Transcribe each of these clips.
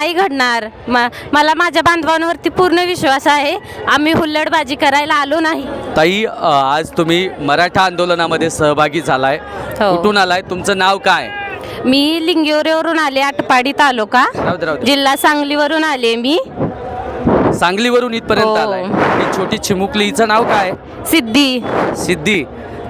नाही घडणार. म- मला माझ्या बांधवांवरती पूर्ण विश्वास आहे. आम्ही हुल्लडबाजी करायला आलो नाही. ताई अ, आज तुम्ही मराठा आंदोलनामध्ये सहभागी झालाय. हो. कुठून आलाय? तुमचं नाव काय? मी लिंगेवरेवरून आले आटपाडी तालुका. राहू दे, राहू दे. जिल्हा सांगलीवरून आले मी. सांगलीवरून इथपर्यंत हो. आलाय. ही छोटी चिमुकली हिचं नाव काय? सिद्धी. सिद्धी.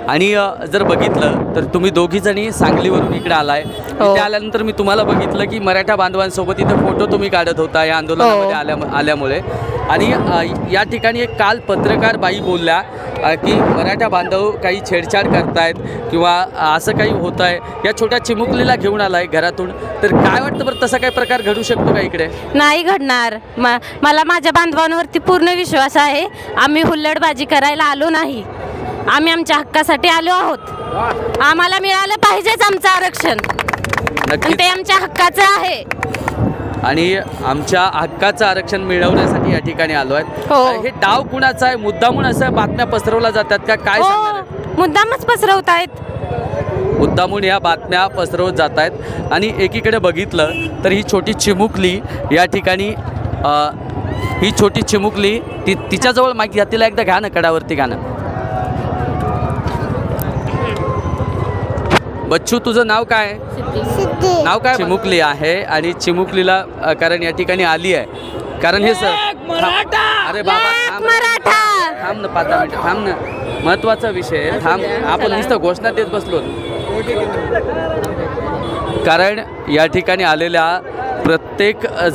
आणि जर बघितलं तर तुम्ही दोघी जणी सांगलीवरून इकडे आलाय. हो. इथे आल्यानंतर मी तुम्हाला बघितलं की मराठा बांधवांसोबत इथे फोटो तुम्ही काढत होता या आंदोलनामध्ये हो. आल्या आल्यामुळे. आणि अ, या ठिकाणी एक काल पत्रकार बाई बोलल्या अ, की मराठा बांधव काही छेडछाड करतायत किंवा असं काही होत आहे या छोट्या चिमुकलीला घेऊन आलाय घरातून. तर काय वाटतं बरं तसा काही प्रकार घडू शकतो का इकडे? नाही घडणार. म- मला माझ्या बांधवांवरती पूर्ण विश्वास आहे. आम्ही हुल्लडबाजी करायला आलो नाही. आम्ही आमच्या हक्कासाठी आलो आहोत. आम्हाला मिळालं पाहिजेच आमचं आरक्षण. आणि ते आमच्या हक्काचं आहे. आणि आमच्या हक्काचं आरक्षण मिळवण्यासाठी या ठिकाणी आलो आहे हो. हे डाव कुणाचा आहे? मुद्दामून असं बातम्या पसरवल्या जातात का? काय? हो मुद्दामच पसरवतायत मुद्दामून या बातम्या पसरवत जात आहेत. आणि एकीकडे बघितलं तर ही छोटी चिमुकली या ठिकाणी ही छोटी चिमुकली ती तिच्याजवळ माहिती तिला एकदा घ्या ना कडावरती घ्या बच्चू तुझं नाव काय नाव काय चिमुकली आहे आणि चिमुकलीला कारण या ठिकाणी आली आहे. कारण हे सर अरे बाबा एक थांब. मराठा! थांब ना पाच दहा मिनिटं थांब ना. महत्त्वाचा विषय. थांब. आपण नुसतं घोषणा देत बसलो. कारण या ठिकाणी आलेल्या प्रत्येक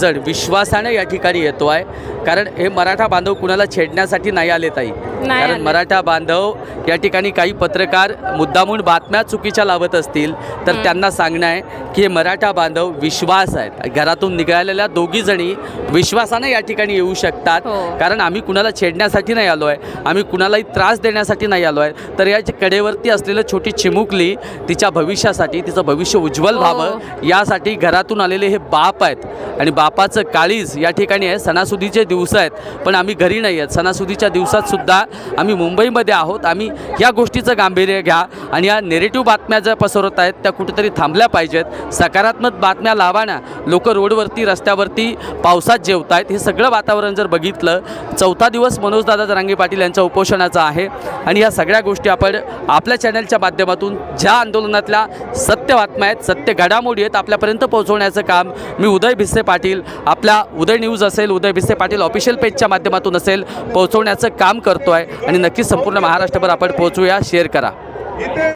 जण विश्वासाने या ठिकाणी येतो आहे. कारण हे मराठा बांधव कुणाला छेडण्यासाठी नाही आले ताई? कारण. मराठा बांधव या ठिकाणी काही पत्रकार मुद्दामून बातम्या चुकीच्या लावत असतील तर त्यांना सांगणं आहे की हे मराठा बांधव विश्वास आहेत. घरातून निघालेल्या दोघी जणी विश्वासाने या ठिकाणी येऊ शकतात. हो. कारण आम्ही कुणाला छेडण्यासाठी नाही आलो आहे. आम्ही कुणालाही त्रास देण्यासाठी नाही आलो आहे. तर या कडेवरती असलेलं छोटी चिमुकली तिच्या भविष्यासाठी तिचं भविष्य उज्ज्वल हो. व्हावं यासाठी घरातून आलेले हे बाप आहेत. आणि बापाचं काळीज या ठिकाणी आहे. सणासुदीचे दिवस आहेत पण आम्ही घरी नाही आहेत. सणासुदीच्या दिवसातसुद्धा आम्ही मुंबईमध्ये आहोत. आम्ही या गोष्टीचं गांभीर्य घ्या आणि या नेरेटिव्ह बातम्या ज्या पसरवत आहेत त्या कुठेतरी थांबल्या पाहिजेत. सकारात्मक बातम्या लावा ना. लोक रोडवरती रस्त्यावरती पावसात जेवत आहेत हे सगळं वातावरण जर बघितलं चौथा दिवस मनोजदादा जरांगे पाटील यांच्या उपोषणाचा आहे. आणि या सगळ्या गोष्टी आपण आपल्या चॅनलच्या माध्यमातून ज्या आंदोलनातल्या सत्य बातम्या आहेत सत्य घडामोडी आहेत आपल्यापर्यंत पोहोचवण्याचं काम मी उदय भिस्से पाटील आपल्या उदय न्यूज असेल उदय भिस्से पाटील ऑफिशियल पेजच्या माध्यमातून असेल पोहोचवण्याचं काम करतो आहे आणि नक्कीच संपूर्ण महाराष्ट्रभर आपण पोहोचूया शेअर करा.